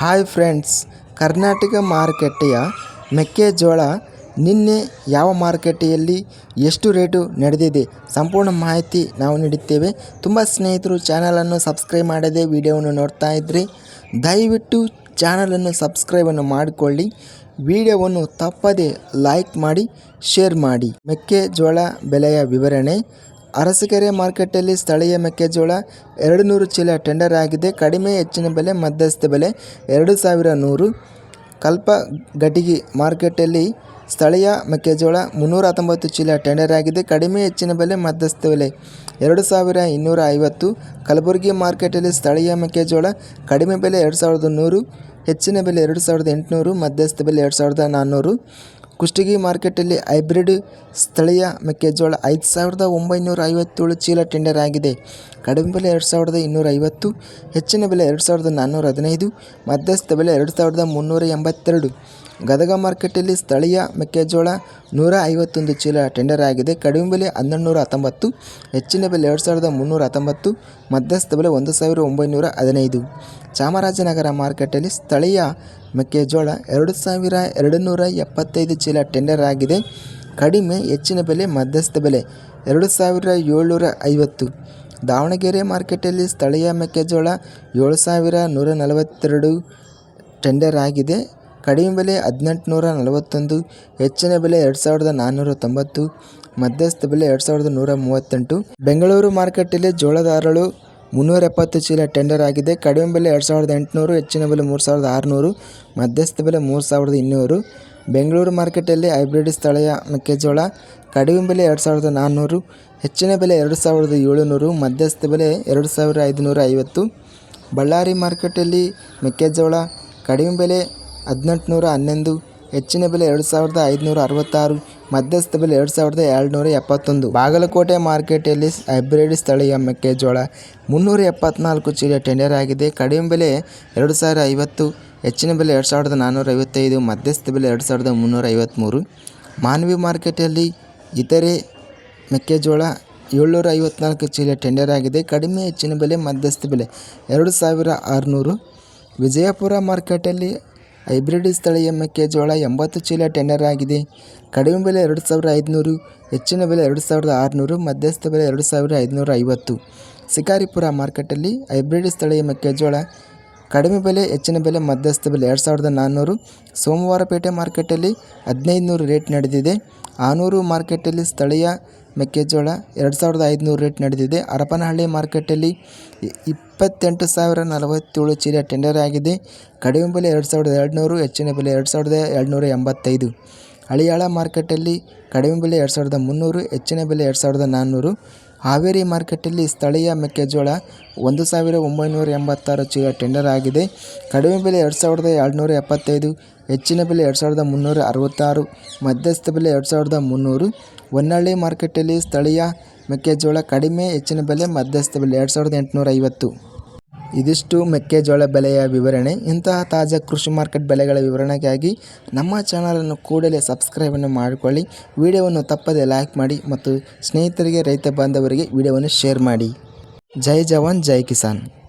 Hi friends, Karnataka ಮಾರುಕಟ್ಟೆಯ ಮೆಕ್ಕೆಜೋಳ ನಿನ್ನೆ ಯಾವ ಮಾರುಕಟ್ಟೆಯಲ್ಲಿ ಎಷ್ಟು ರೇಟು ನಡೆದಿದೆ ಸಂಪೂರ್ಣ ಮಾಹಿತಿ ನಾವು ನೀಡುತ್ತೇವೆ. ತುಂಬ ಸ್ನೇಹಿತರು ಚಾನಲನ್ನು ಸಬ್ಸ್ಕ್ರೈಬ್ ಮಾಡದೆ ವಿಡಿಯೋವನ್ನು ನೋಡ್ತಾ ಇದ್ರಿ ದಯವಿಟ್ಟು ಚಾನಲನ್ನು ಸಬ್ಸ್ಕ್ರೈಬನ್ನು ಮಾಡಿಕೊಳ್ಳಿ. ವಿಡಿಯೋವನ್ನು ತಪ್ಪದೆ ಲೈಕ್ ಮಾಡಿ ಶೇರ್ ಮಾಡಿ. ಮೆಕ್ಕೆಜೋಳ ಬೆಲೆಯ ವಿವರಣೆ ಅರಸಕೆರೆ ಮಾರ್ಕೆಟಲ್ಲಿ ಸ್ಥಳೀಯ ಮೆಕ್ಕೆಜೋಳ ಎರಡು ನೂರು ಚೀಲ ಟೆಂಡರ್ ಆಗಿದೆ. ಕಡಿಮೆ ಹೆಚ್ಚಿನ ಬೆಲೆ, ಮಧ್ಯಸ್ಥ ಬೆಲೆ ಎರಡು ಸಾವಿರ ನೂರು. ಕಲ್ಪ ಗಟಿಗಿ ಮಾರ್ಕೆಟಲ್ಲಿ ಸ್ಥಳೀಯ ಮೆಕ್ಕೆಜೋಳ ಮುನ್ನೂರ ಹತ್ತೊಂಬತ್ತು ಚೀಲ ಟೆಂಡರ್ ಆಗಿದೆ. ಕಡಿಮೆ ಹೆಚ್ಚಿನ ಬೆಲೆ, ಮಧ್ಯಸ್ಥ ಬೆಲೆ ಎರಡು ಸಾವಿರ ಇನ್ನೂರ ಐವತ್ತು. ಕಲಬುರಗಿ ಮಾರ್ಕೆಟಲ್ಲಿ ಸ್ಥಳೀಯ ಮೆಕ್ಕೆಜೋಳ ಕಡಿಮೆ ಬೆಲೆ ಎರಡು ಸಾವಿರದ ನೂರು, ಹೆಚ್ಚಿನ ಬೆಲೆ ಎರಡು ಸಾವಿರದ ಎಂಟುನೂರು, ಮಧ್ಯಸ್ಥ ಬೆಲೆ ಎರಡು ಸಾವಿರದ ನಾನ್ನೂರು. ಕುಷ್ಟಗಿ ಮಾರ್ಕೆಟಲ್ಲಿ ಹೈಬ್ರಿಡ್ ಸ್ಥಳೀಯ ಮೆಕ್ಕೆಜೋಳ ಐದು ಸಾವಿರದ ಒಂಬೈನೂರ ಐವತ್ತೇಳು ಚೀಲ ಟೆಂಡರ್ ಆಗಿದೆ. ಕಡಿಮೆ ಬೆಲೆ ಎರಡು ಸಾವಿರದ ಇನ್ನೂರ ಐವತ್ತು, ಹೆಚ್ಚಿನ ಬೆಲೆ ಎರಡು ಸಾವಿರದ ನಾನ್ನೂರ ಹದಿನೈದು, ಮಧ್ಯಸ್ಥ ಬೆಲೆ ಎರಡು ಸಾವಿರದ ಮುನ್ನೂರ ಎಂಬತ್ತೆರಡು. ಗದಗ ಮಾರ್ಕೆಟಲ್ಲಿ ಸ್ಥಳೀಯ ಮೆಕ್ಕೆಜೋಳ ನೂರ ಐವತ್ತೊಂದು ಚೀಲ ಟೆಂಡರ್ ಆಗಿದೆ. ಕಡಿಮೆ ಬೆಲೆ ಹನ್ನೆರಡು ನೂರ ಹತ್ತೊಂಬತ್ತು ಹೆಚ್ಚಿನ ಬೆಲೆ ಎರಡು ಸಾವಿರದ ಮುನ್ನೂರ ಹತ್ತೊಂಬತ್ತು ಮಧ್ಯಸ್ಥ ಬೆಲೆ ಒಂದು ಸಾವಿರದ ಒಂಬೈನೂರ ಹದಿನೈದು ಚಾಮರಾಜನಗರ ಮಾರ್ಕೆಟಲ್ಲಿ ಸ್ಥಳೀಯ ಮೆಕ್ಕೆಜೋಳ ಎರಡು ಸಾವಿರ ಎರಡು ನೂರ ಎಪ್ಪತ್ತೈದು ಚೀಲ ಟೆಂಡರ್ ಆಗಿದೆ. ಕಡಿಮೆ, ಹೆಚ್ಚಿನ ಬೆಲೆ, ಮಧ್ಯಸ್ಥ ಬೆಲೆ ಎರಡು ಸಾವಿರ ಏಳ್ನೂರ ಐವತ್ತು ದಾವಣಗೆರೆ ಮಾರ್ಕೆಟಲ್ಲಿ ಸ್ಥಳೀಯ ಮೆಕ್ಕೆಜೋಳ ಏಳು ಸಾವಿರ ನೂರ ನಲವತ್ತೆರಡು ಟೆಂಡರ್ ಆಗಿದೆ. ಕಡಿಮೆ ಬೆಲೆ ಹದಿನೆಂಟುನೂರ ನಲವತ್ತೊಂದು, ಹೆಚ್ಚಿನ ಬೆಲೆ ಎರಡು ಸಾವಿರದ ನಾನ್ನೂರ ತೊಂಬತ್ತು ಮಧ್ಯಸ್ಥ ಬೆಲೆ ಎರಡು ಸಾವಿರದ ನೂರ ಮೂವತ್ತೆಂಟು ಬೆಂಗಳೂರು ಮಾರ್ಕೆಟಲ್ಲಿ ಜೋಳದ ಹರಳು ಮುನ್ನೂರ ಎಪ್ಪತ್ತು ಚೀಲ ಟೆಂಡರ್ ಆಗಿದೆ. ಕಡಿಮೆ ಬೆಲೆ ಎರಡು ಸಾವಿರದ ಎಂಟುನೂರು, ಹೆಚ್ಚಿನ ಬೆಲೆ ಮೂರು ಸಾವಿರದ ಆರುನೂರು, ಮಧ್ಯಸ್ಥ ಬೆಲೆ ಮೂರು ಸಾವಿರದ ಇನ್ನೂರು. ಬೆಂಗಳೂರು ಮಾರ್ಕೆಟಲ್ಲಿ ಹೈಬ್ರಿಡ್ ಸ್ಥಳೀಯ ಮೆಕ್ಕೆಜೋಳ ಕಡಿಮೆ ಬೆಲೆ ಎರಡು ಸಾವಿರದ ನಾನ್ನೂರು, ಹೆಚ್ಚಿನ ಬೆಲೆ ಎರಡು ಸಾವಿರದ ಏಳುನೂರು, ಮಧ್ಯಸ್ಥ ಬೆಲೆ ಎರಡು ಸಾವಿರದ ಐದುನೂರ ಐವತ್ತು ಬಳ್ಳಾರಿ ಮಾರ್ಕೆಟಲ್ಲಿ ಮೆಕ್ಕೆಜೋಳ ಕಡಿಮೆ ಬೆಲೆ ಹದಿನೆಂಟು ನೂರ ಹನ್ನೊಂದು, ಹೆಚ್ಚಿನ ಬೆಲೆ ಎರಡು ಸಾವಿರದ ಐದುನೂರ ಅರವತ್ತಾರು, ಮಧ್ಯಸ್ಥ ಬೆಲೆ ಎರಡು ಸಾವಿರದ ಏಳ್ನೂರ ಎಪ್ಪತ್ತೊಂದು. ಬಾಗಲಕೋಟೆ ಮಾರ್ಕೆಟಲ್ಲಿ ಹೈಬ್ರಿಡ್ ಸ್ಥಳೀಯ ಮೆಕ್ಕೆಜೋಳ ಮುನ್ನೂರ ಎಪ್ಪತ್ನಾಲ್ಕು ಚೀಲ ಟೆಂಡರ್ ಆಗಿದೆ. ಕಡಿಮೆ ಬೆಲೆ ಎರಡು ಸಾವಿರ ಐವತ್ತು, ಹೆಚ್ಚಿನ ಬೆಲೆ ಎರಡು ಸಾವಿರದ ನಾನ್ನೂರ ಐವತ್ತೈದು, ಮಧ್ಯಸ್ಥ ಬೆಲೆ ಎರಡು ಸಾವಿರದ ಮುನ್ನೂರ ಐವತ್ತ್ಮೂರು ಮಾನವಿ ಮಾರ್ಕೆಟಲ್ಲಿ ಇತರೆ ಮೆಕ್ಕೆಜೋಳ ಏಳ್ನೂರ ಐವತ್ನಾಲ್ಕು ಚೀಲ ಟೆಂಡರ್ ಆಗಿದೆ. ಕಡಿಮೆ ಹೆಚ್ಚಿನ ಬೆಲೆ ಮಧ್ಯಸ್ಥ ಬೆಲೆ ಎರಡು ಸಾವಿರ ಆರುನೂರು. ವಿಜಯಪುರ ಮಾರ್ಕೆಟಲ್ಲಿ ಹೈಬ್ರಿಡ್ ಸ್ಥಳೀಯ ಮೆಕ್ಕೆಜೋಳ ಎಂಬತ್ತು ಚೀಲ ಟೆಂಡರ್ ಆಗಿದೆ. ಕಡಿಮೆ ಬೆಲೆ ಎರಡು ಸಾವಿರ ಐದುನೂರು, ಹೆಚ್ಚಿನ ಬೆಲೆ ಎರಡು ಸಾವಿರದ ಆರುನೂರು, ಮಧ್ಯಸ್ಥ ಬೆಲೆ ಎರಡು ಸಾವಿರ ಐದುನೂರ ಐವತ್ತು. ಶಿಕಾರಿಪುರ ಮಾರ್ಕೆಟಲ್ಲಿ ಹೈಬ್ರಿಡ್ ಸ್ಥಳೀಯ ಮೆಕ್ಕೆಜೋಳ ಕಡಿಮೆ ಬೆಲೆ, ಹೆಚ್ಚಿನ ಬೆಲೆ, ಮಧ್ಯಸ್ಥ ಬೆಲೆ ಎರಡು ಸಾವಿರದ ನಾನ್ನೂರು. ಸೋಮವಾರಪೇಟೆ ಮಾರ್ಕೆಟಲ್ಲಿ ಹದಿನೈದು ನೂರು ರೇಟ್ ನಡೆದಿದೆ. ಆನೂರು ಮಾರ್ಕೆಟಲ್ಲಿ ಸ್ಥಳೀಯ ಮೆಕ್ಕೆಜೋಳ ಎರಡು ಸಾವಿರದ ಐದುನೂರು ರೇಟ್ ನಡೆದಿದೆ. ಹರಪನಹಳ್ಳಿ ಮಾರ್ಕೆಟಲ್ಲಿ ಇಪ್ಪತ್ತೆಂಟು ಸಾವಿರ ನಲವತ್ತೇಳು ಚೀಲ ಟೆಂಡರ್ ಆಗಿದೆ. ಕಡಿಮೆ ಬೆಲೆ ಎರಡು ಸಾವಿರದ ಎರಡುನೂರು, ಹೆಚ್ಚಿನ ಬೆಲೆ ಎರಡು ಸಾವಿರದ ಎರಡುನೂರ ಎಂಬತ್ತೈದು. ಹಳಿಯಾಳ ಮಾರ್ಕೆಟಲ್ಲಿ ಕಡಿಮೆ ಬೆಲೆ ಎರಡು ಸಾವಿರದ ಮುನ್ನೂರು, ಹೆಚ್ಚಿನ ಬೆಲೆ ಎರಡು ಸಾವಿರದ ನಾನ್ನೂರು. ಹಾವೇರಿ ಮಾರ್ಕೆಟಲ್ಲಿ ಸ್ಥಳೀಯ ಮೆಕ್ಕೆಜೋಳ ಒಂದು ಸಾವಿರ ಒಂಬೈನೂರ ಎಂಬತ್ತಾರು ಚೀಲ ಟೆಂಡರ್ ಆಗಿದೆ. ಕಡಿಮೆ ಬೆಲೆ ಎರಡು ಸಾವಿರದ ಏಳ್ನೂರ ಎಪ್ಪತ್ತೈದು, ಹೆಚ್ಚಿನ ಬೆಲೆ ಎರಡು ಸಾವಿರದ ಮುನ್ನೂರ ಅರವತ್ತಾರು, ಮಧ್ಯಸ್ಥ ಬೆಲೆ ಎರಡು ಸಾವಿರದ ಮುನ್ನೂರು. ಹೊನ್ನಾಳಿ ಮಾರ್ಕೆಟಲ್ಲಿ ಸ್ಥಳೀಯ ಮೆಕ್ಕೆಜೋಳ ಕಡಿಮೆ, ಹೆಚ್ಚಿನ ಬೆಲೆ ಮಧ್ಯಸ್ಥ ಬೆಲೆ ಎರಡು ಸಾವಿರದ ಎಂಟುನೂರ ಐವತ್ತು. ಇದಿಷ್ಟು ಮೆಕ್ಕೆಜೋಳ ಬೆಲೆಯ ವಿವರಣೆ. ಇಂತಹ ತಾಜಾ ಕೃಷಿ ಮಾರ್ಕೆಟ್ ಬೆಲೆಗಳ ವಿವರಣೆಗಾಗಿ ನಮ್ಮ ಚಾನಲನ್ನು ಕೂಡಲೇ ಸಬ್ಸ್ಕ್ರೈಬನ್ನು ಮಾಡಿಕೊಳ್ಳಿ. ವಿಡಿಯೋವನ್ನು ತಪ್ಪದೆ ಲೈಕ್ ಮಾಡಿ ಮತ್ತು ಸ್ನೇಹಿತರಿಗೆ, ರೈತ ಬಾಂಧವರಿಗೆ ವಿಡಿಯೋವನ್ನು ಶೇರ್ ಮಾಡಿ. ಜೈ ಜವಾನ್, ಜೈ ಕಿಸಾನ್.